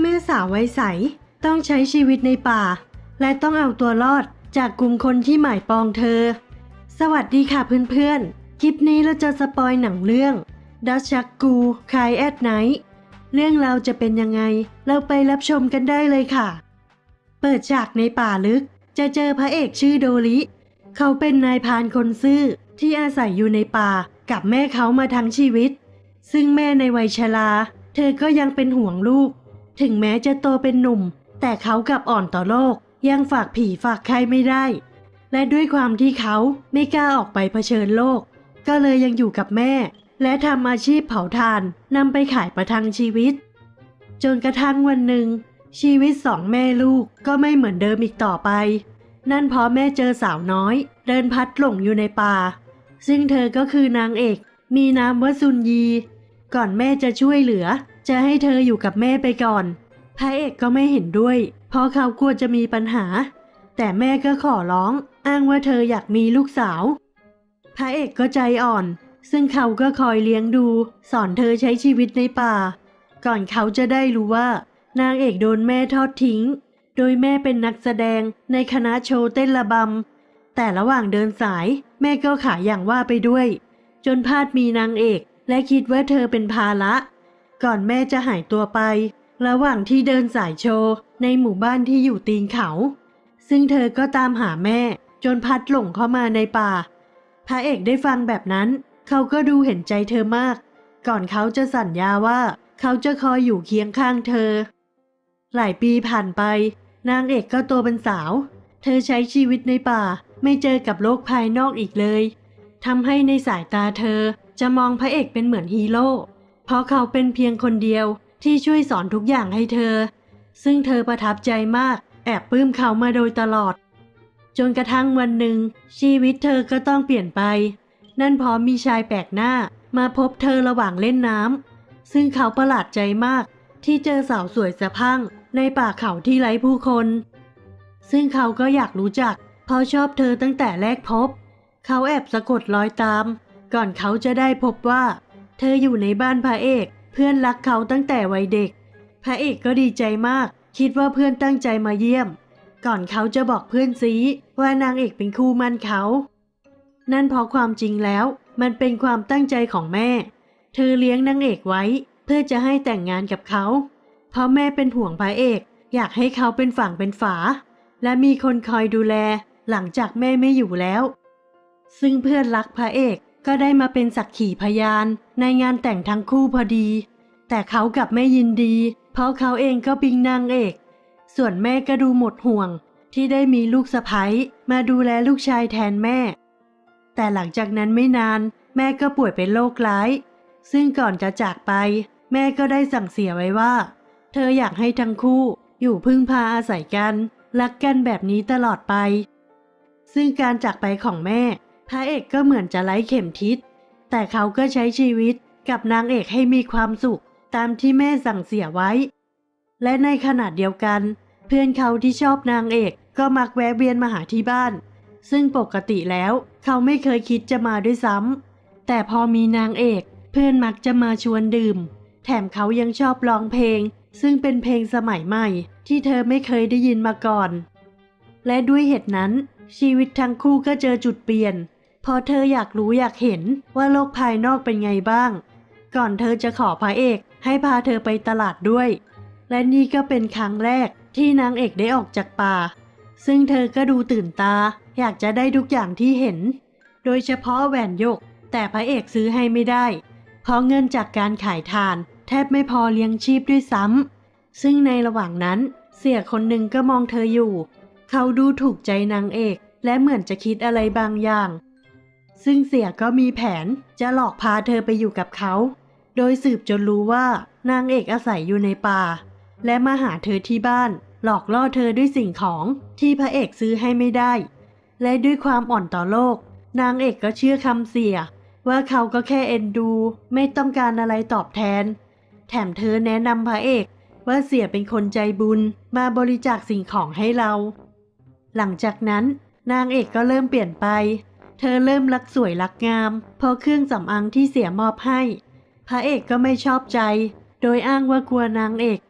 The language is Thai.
แม่สาวไวัยใสต้องใช้ชีวิตในป่า และต้องเอาตัวรอดจากกลุ่มคนที่หมายปองเธอ สวัสดีค่ะเพื่อนๆ คลิปนี้เราจะสปอยหนังเรื่องดัชชักกูคายแอดไนท์เรื่องราวจะเป็นยังไง เราไปรับชมกันได้เลยค่ะ เปิดฉากในป่าลึกจะเจอพระเอกชื่อโดริ เขาเป็นนายพานคนซื่อที่อาศัยอยู่ในป่ากับแม่เขามาทั้งชีวิต ซึ่งแม่ในวัยชราเธอก็ยังเป็นห่วงลูก ถึงแม้จะโตเป็นหนุ่ม แต่เขากลับอ่อนต่อโลก ยังฝากผีฝากใครไม่ได้ และด้วยความที่เขาไม่กล้าออกไปเผชิญโลก ก็เลยยังอยู่กับแม่ และทำอาชีพเผาถ่านนำไปขายประทังชีวิต จนกระทั่งวันหนึ่ง ชีวิตสองแม่ลูกก็ไม่เหมือนเดิมอีกต่อไป นั่นเพราะแม่เจอสาวน้อย เดินพัดหลงอยู่ในป่า ซึ่งเธอก็คือนางเอก มีนามว่าซุนยี ก่อนแม่จะช่วยเหลือ จะให้เธออยู่กับแม่ไปก่อน พระเอกก็ไม่เห็นด้วย เพราะเขากลัวจะมีปัญหา แต่แม่ก็ขอร้อง อ้างว่าเธออยากมีลูกสาว พระเอกก็ใจอ่อน ซึ่งเขาก็คอยเลี้ยงดู สอนเธอใช้ชีวิตในป่า ก่อนเขาจะได้รู้ว่า นางเอกโดนแม่ทอดทิ้ง โดยแม่เป็นนักแสดงในคณะโชว์เต้นระบำ แต่ระหว่างเดินสายแม่ก็ขายอย่างว่าไปด้วย จนพลาดมีนางเอกและคิดว่าเธอเป็นภาระ ก่อนแม่จะหายตัวไป ระหว่างที่เดินสายโชว์ในหมู่บ้านที่อยู่ตีนเขา ซึ่งเธอก็ตามหาแม่จนพัดหลงเข้ามาในป่า พระเอกได้ฟังแบบนั้น เขาก็ดูเห็นใจเธอมาก ก่อนเขาจะสัญญาว่าเขาจะคอยอยู่เคียงข้างเธอ หลายปีผ่านไป นางเอกก็โตเป็นสาว เธอใช้ชีวิตในป่าไม่เจอกับโลกภายนอกอีกเลยทำให้ในสายตาเธอจะมองพระเอกเป็นเหมือนฮีโร่ เพราะเขาเป็นเพียงคนเดียวที่ช่วยสอนทุกอย่างให้เธอ ซึ่งเธอประทับใจมากแอบปลื้มเขามาโดยตลอด จนกระทั่งวันหนึ่ง ชีวิตเธอก็ต้องเปลี่ยนไป นั่นเพราะมีชายแปลกหน้ามาพบเธอระหว่างเล่นน้ำซึ่งเขาประหลาดใจมากที่เจอสาวสวยสะพังในป่าเขาที่ไร้ผู้คน ซึ่งเขาก็อยากรู้จัก เพราะชอบเธอตั้งแต่แรกพบ เขาแอบสะกดรอยตาม ก่อนเขาจะได้พบว่า เธออยู่ในบ้านพระเอก เพื่อนรักเขาตั้งแต่วัยเด็ก พระเอกก็ดีใจมาก คิดว่าเพื่อนตั้งใจมาเยี่ยม ก่อนเขาจะบอกเพื่อนซีว่านางเอกเป็นคู่มั่นเขา นั่นเพราะความจริงแล้ว มันเป็นความตั้งใจของแม่ เธอเลี้ยงนางเอกไว้ เพื่อจะให้แต่งงานกับเขา เพราะแม่เป็นห่วงพระเอก อยากให้เขาเป็นฝั่งเป็นฝา และมีคนคอยดูแลหลังจากแม่ไม่อยู่แล้ว ซึ่งเพื่อนรักพระเอก ก็ได้มาเป็นสักขีพยาน ในงานแต่งทั้งคู่พอดี แต่เขากลับไม่ยินดี เพราะเขาเองก็ปิงนางเอก ส่วนแม่ก็ดูหมดห่วง ที่ได้มีลูกสะใภ้มาดูแลลูกชายแทนแม่ แต่หลังจากนั้นไม่นาน แม่ก็ป่วยเป็นโรคร้าย ซึ่งก่อนจะจากไป แม่ก็ได้สั่งเสียไว้ว่า เธออยากให้ทั้งคู่ อยู่พึ่งพาอาศัยกันรักกันแบบนี้ตลอดไป ซึ่งการจากไปของแม่ พระเอกก็เหมือนจะไร้เข็มทิศ แต่เขาก็ใช้ชีวิตกับนางเอกให้มีความสุขตามที่แม่สั่งเสียไว้ และในขณะเดียวกัน เพื่อนเขาที่ชอบนางเอกก็มักแวะเวียนมาหาที่บ้าน ซึ่งปกติแล้วเขาไม่เคยคิดจะมาด้วยซ้ำแต่พอมีนางเอกเพื่อนมักจะมาชวนดื่ม แถมเขายังชอบร้องเพลง ซึ่งเป็นเพลงสมัยใหม่ ที่เธอไม่เคยได้ยินมาก่อน และด้วยเหตุนั้น ชีวิตทั้งคู่ก็เจอจุดเปลี่ยน เพราะเธออยากรู้อยากเห็นว่าโลกภายนอกเป็นไงบ้าง ก่อนเธอจะขอพระเอกให้พาเธอไปตลาดด้วย และนี่ก็เป็นครั้งแรกที่นางเอกได้ออกจากป่า ซึ่งเธอก็ดูตื่นตา อยากจะได้ทุกอย่างที่เห็น โดยเฉพาะแหวนยก แต่พระเอกซื้อให้ไม่ได้ เพราะเงินจากการขายทาน แทบไม่พอเลี้ยงชีพด้วยซ้ำซึ่งในระหว่างนั้นเสียคนหนึ่งก็มองเธออยู่ เขาดูถูกใจนางเอกและเหมือนจะคิดอะไรบางอย่าง ซึ่งเสียก็มีแผนจะหลอกพาเธอไปอยู่กับเขา โดยสืบจนรู้ว่านางเอกอาศัยอยู่ในป่า และมาหาเธอที่บ้าน หลอกล่อเธอด้วยสิ่งของที่พระเอกซื้อให้ไม่ได้ และด้วยความอ่อนต่อโลก นางเอกก็เชื่อคำเสีย ว่าเขาก็แค่เอ็นดู ไม่ต้องการอะไรตอบแทน แถมเธอแนะนำพระเอกว่าเสียเป็นคนใจบุญมาบริจาคสิ่งของให้เรา หลังจากนั้นนางเอกก็เริ่มเปลี่ยนไป เธอเริ่มรักสวยรักงาม เพราะเครื่องสำอางที่เสียมอบให้ พระเอกก็ไม่ชอบใจ โดยอ้างว่ากลัวนางเอก